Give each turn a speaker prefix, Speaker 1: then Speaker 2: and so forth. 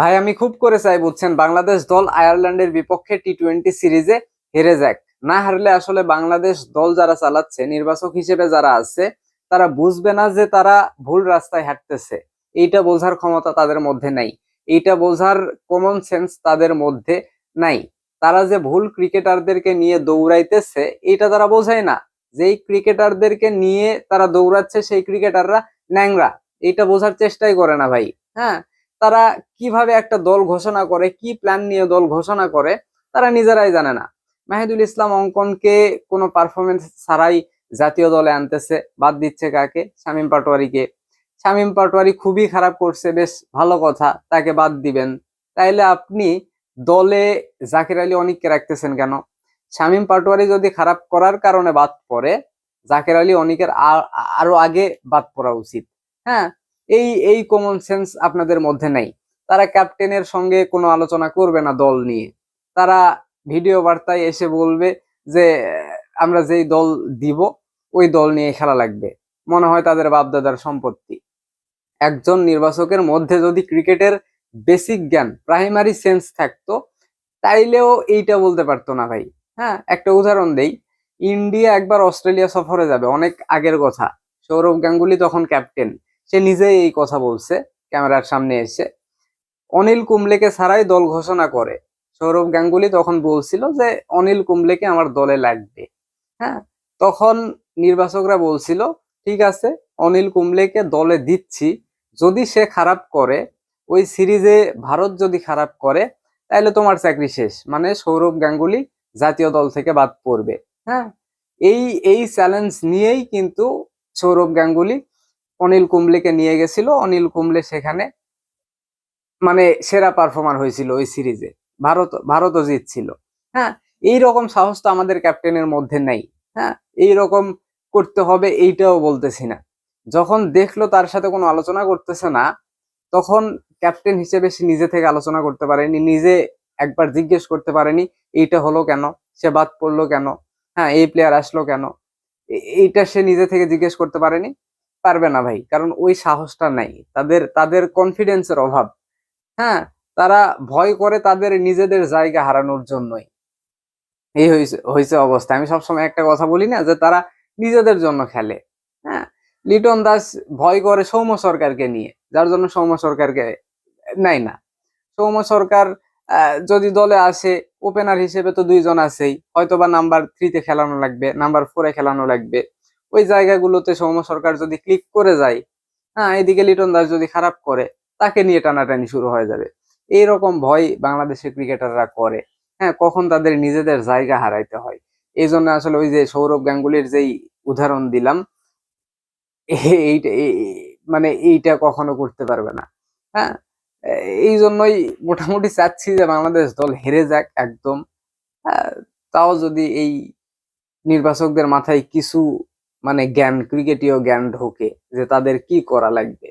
Speaker 1: ভাই, আমি খুব করে চাই, বুঝছেন? বাংলাদেশ দল আয়ারল্যান্ডের বিপক্ষে টি টোয়েন্টি সিরিজে হেরে যাক। না হারলে আসলে বাংলাদেশ দল যারা চালাচ্ছে, নির্বাচক হিসেবে যারা আছে, তারা বুঝবে না যে তারা ভুল রাস্তায় হাঁটতেছে। এইটা বোঝার ক্ষমতা তাদের মধ্যে নাই। এইটা বোঝার কমন সেন্স তাদের মধ্যে নাই। তারা যে ভুল ক্রিকেটারদেরকে নিয়ে দৌড়াইতেছে এটা তারা বোঝায় না। যেই ক্রিকেটারদেরকে নিয়ে তারা দৌড়াচ্ছে, সেই ক্রিকেটাররা ন্যাংরা। এইটা বোঝার চেষ্টাই করে না ভাই। হ্যাঁ? তারা কীভাবে একটা দল ঘোষণা করে, কি প্ল্যান নিয়ে দল ঘোষণা করে, তারা নিজেরাই জানে না। মাহিদুল ইসলাম অঙ্কনকে কোনো পারফরমেন্স ছাড়াই জাতীয় দলে আনতেছে, বাদ দিচ্ছে কাকে? শামীম পাটোয়ারিকে। শামীম পাটোয়ারি খুবই খারাপ করছে, বেশ ভালো কথা, তাকে বাদ দিবেন। তাইলে আপনি দলে জাকির আলী অনিককে রাখতেছেন কেন? শামীম পাটোয়ারি যদি খারাপ করার কারণে বাদ পড়ে, জাকির আলী অনিকের আরও আগে বাদ পড়া উচিত। হ্যাঁ এই এই কমন সেন্স আপনাদের মধ্যে নাই। তারা ক্যাপ্টেনের সঙ্গে কোনো আলোচনা করবে না দল নিয়ে। তারা ভিডিও বার্তায় এসে বলবে যে, আমরা যেই দল দিব, ওই দল নিয়ে খেলা লাগবে। মনে হয় তাদের বাপদাদার সম্পত্তি। একজন নির্বাচকের মধ্যে যদি ক্রিকেটের বেসিক জ্ঞান প্রাইমারি সেন্স থাকতো, তাইলেও এইটা বলতে পারতো না ভাই। হ্যাঁ একটা উদাহরণ দেই। ইন্ডিয়া একবার অস্ট্রেলিয়া সফরে যাবে, অনেক আগের কথা। সৌরভ গাঙ্গুলি তখন ক্যাপ্টেন সে নিজেই এই কথা বলছে, ক্যামেরার সামনে এসে। অনিল কুম্বলেকে ছাড়াই দল ঘোষণা করে। সৌরভ গাঙ্গুলি তখন বলছিল যে, অনিল কুম্বলেকে আমার দলে লাগবে। হ্যাঁ তখন নির্বাচকরা বলছিল, ঠিক আছে, অনিল কুম্বলেকে দলে দিচ্ছি। যদি সে খারাপ করে, ওই সিরিজে ভারত যদি খারাপ করে তাহলে তোমার চাকরি শেষ। মানে সৌরভ গাঙ্গুলি জাতীয় দল থেকে বাদ পড়বে। হ্যাঁ এই এই চ্যালেঞ্জ নিয়েই কিন্তু সৌরভ গাঙ্গুলি অনিল কুম্বলেকে নিয়ে গেছিল। অনিল কুম্বলে সেখানে মানে সেরা পারফর্মার হয়েছিল ওই সিরিজে ভারত ভারতও জিতছিল। হ্যাঁ এই রকম সাহস তো আমাদের ক্যাপ্টেনের মধ্যে নেই। হ্যাঁ এই রকম করতে হবে এইটাও বলতেছি না। যখন দেখল তার সাথে কোনো আলোচনা করতেছে না, তখন ক্যাপ্টেন হিসেবে সে নিজে থেকে আলোচনা করতে পারেনি, নিজে একবার জিজ্ঞেস করতে পারেনি, এইটা হলো কেন? সে বাদ পড়ল কেন? হ্যাঁ এই প্লেয়ার আসলো কেন? এইটা সে নিজে থেকে জিজ্ঞেস করতে পারেনি। পারবে না ভাই, কারণ ওই সাহসটা নাই। তাদের তাদের কনফিডেন্সের অভাব। হ্যাঁ তারা ভয় করে তাদের নিজেদের জায়গা হারানোর জন্যই। এই হয়েছে অবস্থা। আমি সবসময় একটা কথা বলি না যে তারা নিজেদের জন্য খেলে। হ্যাঁ লিটন দাস ভয় করে সৌম্য সরকারকে নিয়ে, যার জন্য সৌম্য সরকারকে নেয় না। সৌম্য সরকার যদি দলে আসে ওপেনার হিসেবে তো দুইজন আছেই। হয়তোবা নাম্বার থ্রিতে খেলানো লাগবে নাম্বার ফোরে খেলানো লাগবে। ওই জায়গাগুলোতে সৌম্য সরকার যদি ক্লিক করে যায় হ্যাঁ এদিকে লিটন দাস যদি খারাপ করে তাকে নিয়ে টানাটানি শুরু হয়ে যাবে। এইরকম ভয় বাংলাদেশের ক্রিকেটাররা করে। হ্যাঁ কখন তাদের নিজেদের জায়গা হারাইতে হয়। এই জন্য আসলে ওই যে সৌরভ গাঙ্গুলির যেই উদাহরণ দিলাম এইটা মানে এইটা কখনো করতে পারবে না। হ্যাঁ এই জন্যই মোটামুটি চাচ্ছি যে বাংলাদেশ দল হেরে যাক একদম। হ্যাঁ, তাও যদি এই নির্বাচকদের মাথায় কিছু মানে জ্ঞান ক্রিকেটীয় জ্ঞান ঢোকে যে তাদের কি করা লাগবে।